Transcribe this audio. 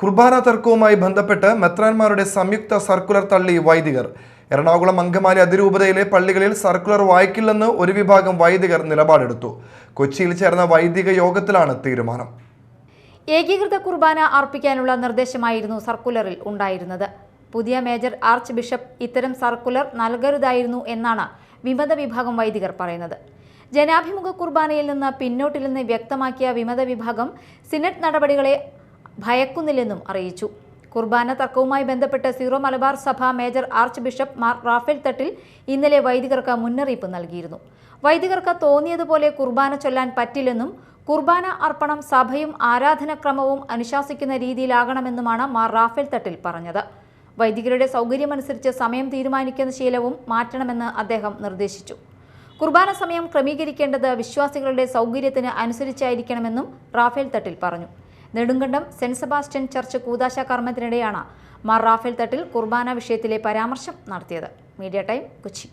കുർബാന തർക്കവുമായി ബന്ധപ്പെട്ട് മെത്രാന്മാരുടെ സംയുക്ത സർക്കുലർ തള്ളി വൈദികർ. എറണാകുളം അങ്കമാലി അതിരൂപതയിലെ പള്ളികളിൽ സർക്കുലർ വായിക്കില്ലെന്ന് ഒരു വിഭാഗം വൈദികർ നിലപാടെടുത്തു. കൊച്ചിയിൽ ചേർന്ന വൈദിക യോഗത്തിലാണ് തീരുമാനം. ഏകീകൃത കുർബാന അർപ്പിക്കാനുള്ള നിർദ്ദേശമായിരുന്നു സർക്കുലറിൽ ഉണ്ടായിരുന്നത്. പുതിയ മേജർ ആർച്ച് ബിഷപ്പ് ഇത്തരം സർക്കുലർ നൽകരുതായിരുന്നു എന്നാണ് വിമത വിഭാഗം വൈദികർ പറയുന്നത്. ജനാഭിമുഖ കുർബാനയിൽ നിന്ന് പിന്നോട്ടില്ലെന്ന് വ്യക്തമാക്കിയ വിമത വിഭാഗം സിനറ്റ് നടപടികളെ ഭയക്കുന്നില്ലെന്നും അറിയിച്ചു. കുർബാന തർക്കവുമായി ബന്ധപ്പെട്ട് സീറോ മലബാർ സഭ major arch bishop Mar Raphael Thattil ഇന്നലെ വൈദികർക്ക് മുന്നറിയിപ്പ് നൽകിയിരുന്നു. വൈദികർക്ക് തോന്നിയതുപോലെ കുർബാന ചൊല്ലാൻ പറ്റില്ലെന്നും കുർബാന അർപ്പണം സഭയും ആരാധനക്രമവും അനുശാസിക്കുന്ന രീതിയിലാകണമെന്നുമാണ് മാർ റാഫേൽ തട്ടിൽ പറഞ്ഞത്. വൈദികരുടെ സൗകര്യമനുസരിച്ച് സമയം തീരുമാനിക്കുന്ന ശീലവും മാറ്റണമെന്ന് അദ്ദേഹം നിർദ്ദേശിച്ചു. കുർബാന സമയം ക്രമീകരിക്കേണ്ടത് വിശ്വാസികളുടെ സൗകര്യത്തിന് അനുസരിച്ചായിരിക്കണമെന്നും റാഫേൽ തട്ടിൽ പറഞ്ഞു. നെടുങ്കണ്ടം സെന്റ് സെബാസ്റ്റ്യൻ ചർച്ച് കൂതാശ കർമ്മത്തിനിടെയാണ് മാർ റാഫേൽ തട്ടിൽ കുർബാന വിഷയത്തിലെ പരാമർശം നടത്തിയത്. Media time Kochi.